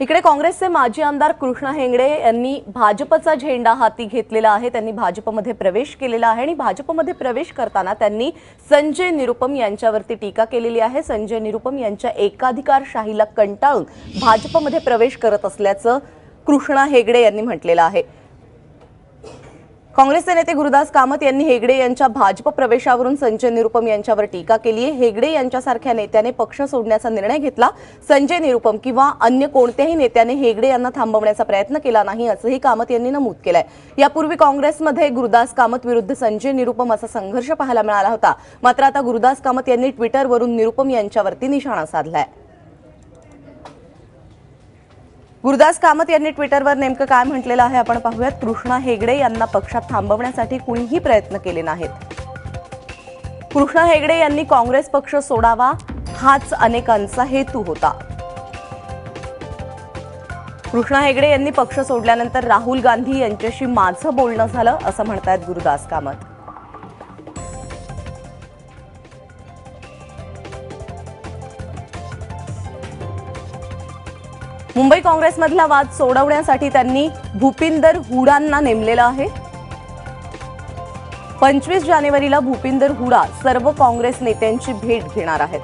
इकडे काँग्रेसचे माजी आमदार कृष्णा हेंगडे यांनी भाजपचा झेंडा हाती घेतलेला आहे. त्यांनी भाजपमध्ये प्रवेश केलेला आहे आणि भाजपमध्ये प्रवेश करताना त्यांनी संजय निरुपम यांच्यावरती टीका केलेली आहे. संजय निरुपम यांच्या एकाधिकारशाहीला कंटाळून भाजपमध्ये प्रवेश करत असल्याचं कृष्णा हेगडे यांनी म्हटलेलं आहे. काँग्रेसचे नेते गुरुदास कामत यांनी हेगडे यांच्या भाजप प्रवेशावरून संजय निरुपम यांच्यावर टीका केली आहे. हेगडे यांच्यासारख्या नेत्याने पक्ष सोडण्याचा निर्णय घेतला. संजय निरुपम किंवा अन्य कोणत्याही नेत्याने हेगडे यांना थांबवण्याचा प्रयत्न केला नाही असंही कामत यांनी नमूद केलंय. यापूर्वी काँग्रेसमध्ये गुरुदास कामत विरुद्ध संजय निरुपम असा संघर्ष पाहायला मिळाला होता. मात्र आता गुरुदास कामत यांनी ट्विटरवरून निरुपम यांच्यावरती निशाणा साधलाय. गुरुदास कामत यांनी ट्विटरवर नेमकं काय म्हटलेलं आहे आपण पाहूयात. कृष्णा हेगडे यांना पक्षात थांबवण्यासाठी कुणीही प्रयत्न केले नाहीत. कृष्णा हेगडे यांनी काँग्रेस पक्ष सोडावा हाच अनेकांचा हेतू होता. कृष्णा हेगडे यांनी पक्ष सोडल्यानंतर राहुल गांधी यांच्याशी माझं बोलणं झालं असं म्हणतायत गुरुदास कामत. मुंबई काँग्रेसमधला वाद सोडवण्यासाठी त्यांनी भूपिंदर हुडांना नेमलेलं आहे. पंचवीस जानेवारीला भूपिंदर हुडा सर्व काँग्रेस नेत्यांची भेट घेणार आहेत.